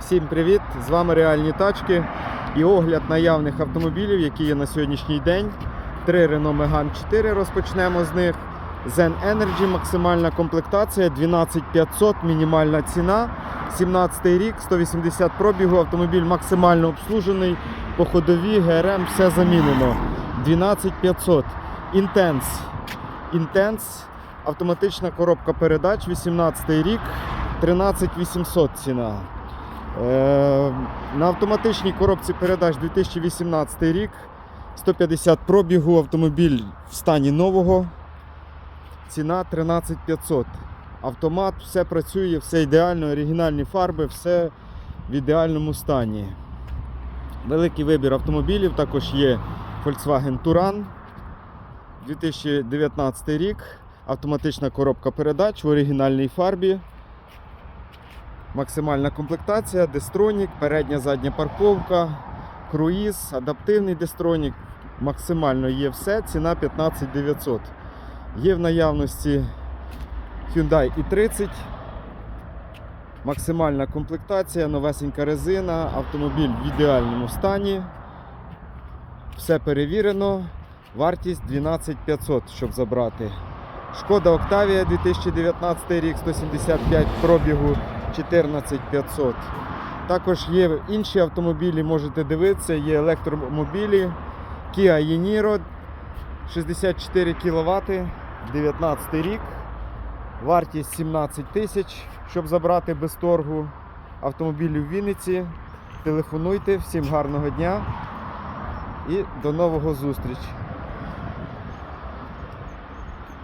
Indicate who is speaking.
Speaker 1: Всім привіт! З вами реальні тачки і огляд наявних автомобілів, які є на сьогоднішній день. Три Renault Megane 4 розпочнемо з них. Zen Energy, максимальна комплектація 12500, мінімальна ціна. 17 рік, 180 пробігу, автомобіль максимально обслужений, по ходові, ГРМ, все замінено. 12500. Intense. Intense. Автоматична коробка передач, 18 рік, 13800 ціна. Е, На автоматичній коробці передач 2018 рік, 150 пробігу, автомобіль в стані нового. Ціна 13500. Автомат, все працює, все ідеально, оригінальні фарби, все в ідеальному стані. Великий вибір автомобілів, також є Volkswagen Touran 2019 рік, автоматична коробка передач в оригінальній фарбі. Максимальна комплектація, дестронік, передня задня парковка, круїз, адаптивний дестронік. Максимально є все, ціна 15 900. Є в наявності Hyundai i30. Максимальна комплектація, новесенька резина, автомобіль в ідеальному стані. Все перевірено. Вартість 12 500, щоб забрати. Шкода Октавія 2019 рік, 175 пробігу 14 500. Також є інші автомобілі, можете дивитися, є електромобілі. Kia Yeniro 64 кВт, 19 рік. Вартість 17 тисяч, щоб забрати без торгу. Автомобілі в Вінниці. Телефонуйте, всім гарного дня і до нового зустрічі.